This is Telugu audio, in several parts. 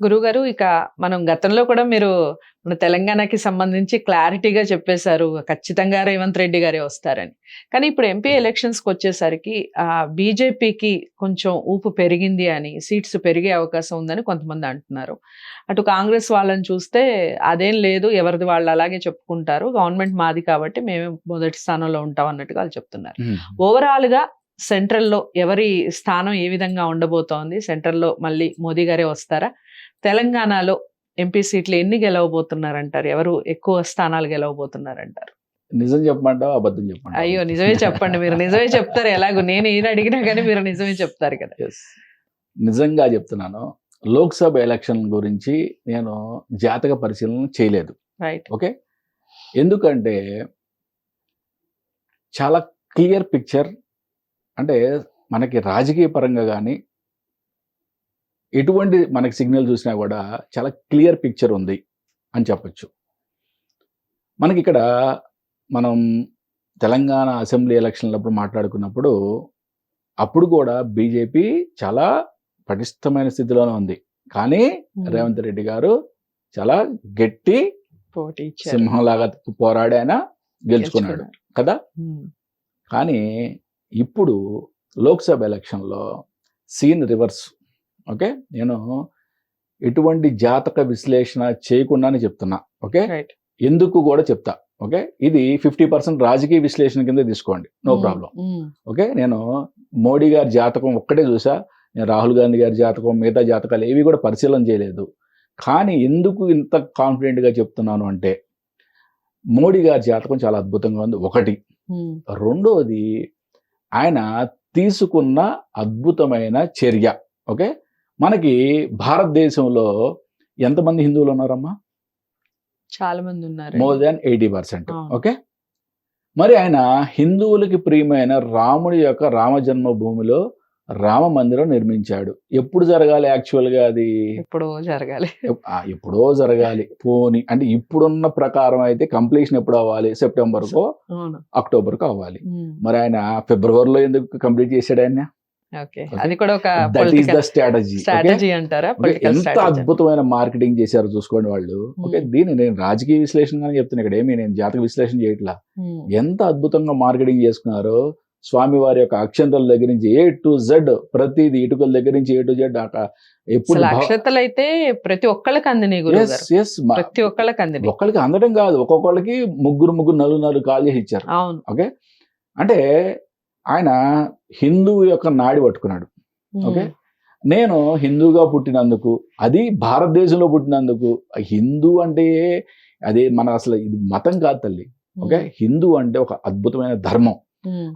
గురుగారు ఇక మనం గతంలో కూడా మీరు మన తెలంగాణకి సంబంధించి క్లారిటీగా చెప్పేశారు ఖచ్చితంగా రేవంత్ రెడ్డి గారే వస్తారని. కానీ ఇప్పుడు ఎంపీ ఎలక్షన్స్కి వచ్చేసరికి ఆ బీజేపీకి కొంచెం ఊపు పెరిగింది అని సీట్స్ పెరిగే అవకాశం ఉందని కొంతమంది అంటున్నారు. అటు కాంగ్రెస్ వాళ్ళని చూస్తే అదేం లేదు ఎవరిది వాళ్ళు అలాగే చెప్పుకుంటారు గవర్నమెంట్ మాది కాబట్టి మేమే మొదటి స్థానంలో ఉంటాం అన్నట్టుగా వాళ్ళు చెప్తున్నారు. ఓవరాల్గా సెంట్రల్లో ఎవరి స్థానం ఏ విధంగా ఉండబోతోంది సెంట్రల్లో మళ్ళీ మోదీ గారే వస్తారా? తెలంగాణలో ఎంపీ సీట్లు ఎన్ని గెలవబోతున్నారంటారు? ఎవరు ఎక్కువ స్థానాలు గెలవబోతున్నారంటారు? నిజం చెప్పమంటావా అబద్ధం చెప్పమంటావా? అయ్యో నిజమే చెప్పండి మీరు. నిజమే చెప్తారు ఎలాగో. నేను ఏది అడిగినా కానీ మీరు నిజమే చెప్తారు కదా. నిజంగా చెప్తున్నాను లోక్సభ ఎలక్షన్ గురించి నేను జాతక పరిశీలన చేయలేదు. Right okay? ఎందుకంటే చాలా క్లియర్ పిక్చర్ అంటే మనకి రాజకీయ పరంగా కానీ ఎటువంటి మనకి సిగ్నల్ చూసినా కూడా చాలా క్లియర్ పిక్చర్ ఉంది అని చెప్పొచ్చు. మనకి ఇక్కడ మనం తెలంగాణ అసెంబ్లీ ఎలక్షన్లప్పుడు మాట్లాడుకున్నప్పుడు అప్పుడు కూడా బీజేపీ చాలా పటిష్టమైన స్థితిలోనే ఉంది. కానీ రేవంత్ రెడ్డి గారు చాలా గట్టి. సింహంలాగా పోరాడి ఆయన గెలుచుకున్నాడు. కదా? కానీ ఇప్పుడు లోక్సభ ఎలక్షన్లో సీన్ రివర్స్. ఓకే? నేను ఎటువంటి జాతక విశ్లేషణ చేయకుండానే చెప్తున్నా. ఓకే? ఎందుకు కూడా చెప్తా. ఓకే? ఇది ఫిఫ్టీ పర్సెంట్ రాజకీయ విశ్లేషణ కింద తీసుకోండి. No problem. ఓకే? నేను మోడీ గారి జాతకం ఒక్కటే చూసా. నేను రాహుల్ గాంధీ గారి జాతకం మిగతా జాతకాలు ఏవి కూడా పరిశీలన చేయలేదు. కానీ ఎందుకు ఇంత కాన్ఫిడెంట్గా చెప్తున్నాను అంటే మోడీ గారి జాతకం చాలా అద్భుతంగా ఉంది. ఒకటి. రెండోది ఆయన తీసుకున్న అద్భుతమైన చర్య. ఓకే? మనకి భారతదేశంలో ఎంతమంది హిందువులు ఉన్నారమ్మా? చాలా మంది ఉన్నారు more than eighty percent. Okay? మరి ఆయన హిందువులకి ప్రియమైన రాముడి యొక్క రామ జన్మభూమిలో రామ మందిరం నిర్మించాడు. ఎప్పుడు జరగాలి యాక్చువల్గా అది? ఎప్పుడో జరగాలి. ఎప్పుడో జరగాలి. పోని అంటే ఇప్పుడున్న ప్రకారం అయితే కంప్లీషన్ ఎప్పుడు అవ్వాలి? సెప్టెంబర్కో అవును. అక్టోబర్కో అవ్వాలి. ఉమ్, మరి ఆయన ఫిబ్రవరిలో ఎందుకు కంప్లీట్ చేశాడు ఆయన. అది కూడా ఒక that is the strategy strategy అంటారా? ఎంత అద్భుతమైన మార్కెటింగ్ చేశారు చూసుకోండి వాళ్ళు. ఓకే దీన్ని నేను రాజకీయ విశ్లేషణగానే చెప్తున్నా ఇక్కడ. ఏమి? నేను జాతక విశ్లేషణ చేయట్లా. ఎంత అద్భుతంగా మార్కెటింగ్ చేసుకున్నారో స్వామివారి యొక్క అక్షంతల దగ్గర నుంచి ఏ టు జెడ్ ప్రతిది ఇటుకల దగ్గర నుంచి ఏ టు జెడ్ ఎప్పుడు అక్షతలు అయితే ప్రతి ఒక్కళ్ళకి అందినాయి ప్రతి ఒక్కళ్ళకి అందినాయి. ఒక్కరికి అందడం కాదు. ఒక్కొక్కరికి ముగ్గురు ముగ్గురు నలుగురు నలుగురు కాల్ చేసి ఇచ్చారు. అవును. ఓకే? అంటే ఆయన హిందువు యొక్క నాడి పట్టుకున్నాడు. ఓకే. నేను హిందూగా పుట్టినందుకు అది భారతదేశంలో పుట్టినందుకు హిందూ అంటే అదే మన అసలు ఇది మతం కాదు తల్లి. ఓకే? హిందూ అంటే ఒక అద్భుతమైన ధర్మం.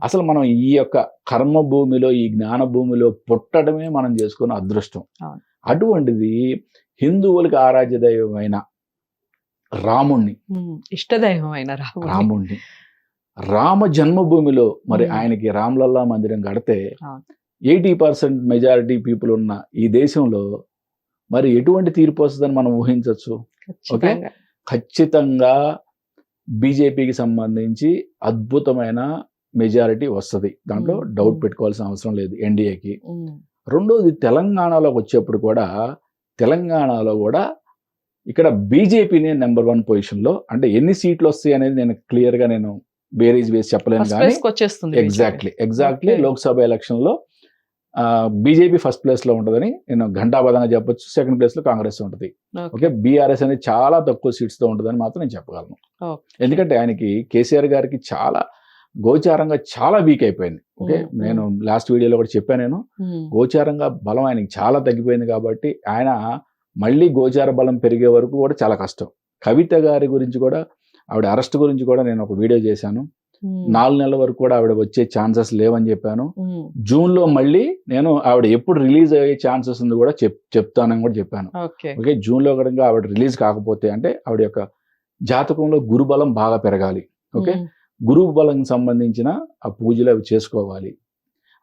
అసలు మనం ఈ యొక్క కర్మ భూమిలో ఈ జ్ఞాన భూమిలో పుట్టడమే మనం చేసుకున్న అదృష్టం. అటువంటిది హిందువులకి ఆరాధ్య దైవమైన రాముణ్ణి ఉమ్, ఇష్టదైవం అయిన రాముడు రాముణ్ణి రామ జన్మభూమిలో మరి. ఆయనకి రామ్లల్లా మందిరం కడితే. ఎయిటీ పర్సెంట్ మెజారిటీ పీపుల్ ఉన్న ఈ దేశంలో మరి ఎటువంటి తీర్పు వస్తుందని మనం ఊహించవచ్చు ఖచ్చితంగా. ఖచ్చితంగా బీజేపీకి సంబంధించి అద్భుతమైన మెజారిటీ వస్తుంది దాంట్లో. డౌట్. పెట్టుకోవాల్సిన అవసరం లేదు ఎన్డీఏకి రెండోది తెలంగాణలోకి వచ్చేప్పుడు కూడా తెలంగాణలో కూడా ఇక్కడ బీజేపీని నెంబర్ వన్ పొజిషన్లో అంటే ఎన్ని సీట్లు వస్తాయి అనేది నేను క్లియర్గా నేను బేరీజ్ వేసి చెప్పలేను కానీ ఎగ్జాక్ట్లీ ఎగ్జాక్ట్లీ. లోక్సభ ఎలక్షన్లో బీజేపీ ఫస్ట్ ప్లేస్లో ఉంటుందని నేను ఘంటాపదంగా చెప్పొచ్చు సెకండ్ ప్లేస్లో కాంగ్రెస్ ఉంటుంది. ఓకే బీఆర్ఎస్ అనేది చాలా తక్కువ సీట్స్తో ఉంటుందని మాత్రం నేను చెప్పగలను. ఎందుకంటే ఆయనకి కేసీఆర్ గారికి చాలా గోచారంగా చాలా వీక్ అయిపోయింది. ఓకే Mm, నేను లాస్ట్ వీడియోలో కూడా చెప్పాను నేను. ఉమ్, గోచారంగా బలం ఆయనకి చాలా తగ్గిపోయింది కాబట్టి ఆయన మళ్ళీ గోచార బలం పెరిగే వరకు కూడా చాలా కష్టం. కవిత గారి గురించి కూడా ఆవిడ అరెస్ట్ గురించి కూడా నేను ఒక వీడియో చేశాను. నాలుగు నెలల వరకు కూడా ఆవిడ వచ్చే ఛాన్సెస్ లేవని చెప్పాను. ఉమ్, జూన్లో మళ్ళీ నేను ఆవిడ ఎప్పుడు రిలీజ్ అయ్యే ఛాన్సెస్ ఉంది కూడా చెప్ చెప్తానని కూడా చెప్పాను. ఓకే. ఓకే? జూన్లో కనుక ఆవిడ రిలీజ్ కాకపోతే అంటే ఆవిడ యొక్క జాతకంలో గురుబలం బాగా పెరగాలి. ఓకే? గురువు బలం సంబంధించిన ఆ పూజలు అవి చేసుకోవాలి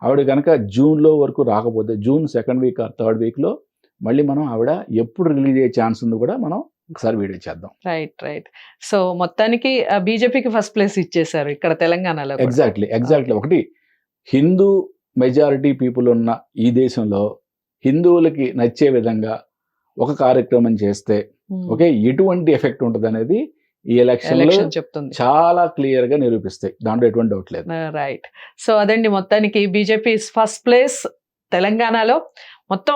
ఆవిడ కనుక జూన్లో వరకు రాకపోతే జూన్ సెకండ్ వీక్ థర్డ్ వీక్లో మళ్ళీ మనం ఆవిడ ఎప్పుడు రిలీజ్ అయ్యే ఛాన్స్ ఉంది కూడా మనం ఒకసారి వీడియో చేద్దాం రైట్ రైట్ సో మొత్తానికి బీజేపీకి ఫస్ట్ ప్లేస్ ఇచ్చేసారు ఇక్కడ తెలంగాణలో. Exactly exactly. ఒకటి హిందూ మెజారిటీ పీపుల్ ఉన్న ఈ దేశంలో హిందువులకి నచ్చే విధంగా ఒక కార్యక్రమం చేస్తే ఓకే ఎటువంటి ఎఫెక్ట్ ఉంటుంది అనేది ఈ ఎలక్షన్ చెప్తుంది. చాలా క్లియర్గా నిరూపిస్తాయి. దాంట్లో ఎటువంటి డౌట్ లేదు. రైట్. సో అదండి మొత్తానికి. బీజేపీ ఫస్ట్ ప్లేస్ తెలంగాణలో మొత్తం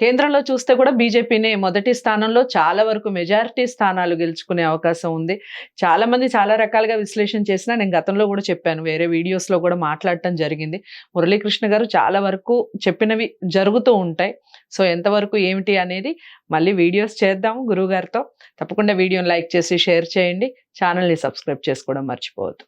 కేంద్రంలో చూస్తే కూడా బీజేపీనే మొదటి స్థానంలో చాలా వరకు మెజారిటీ స్థానాలు గెలుచుకునే అవకాశం ఉంది. చాలామంది చాలా రకాలుగా విశ్లేషణ చేసినా నేను గతంలో కూడా చెప్పాను వేరే వీడియోస్లో కూడా మాట్లాడటం జరిగింది. మురళీకృష్ణ గారు చాలా వరకు చెప్పినవి జరుగుతూ ఉంటాయి. సో ఎంతవరకు ఏమిటి అనేది మళ్ళీ వీడియోస్ చేద్దాం గురువు గారితో తప్పకుండా వీడియోని లైక్ చేసి షేర్ చేయండి. ఛానల్ని సబ్స్క్రైబ్ చేసుకోవడం మర్చిపోవద్దు.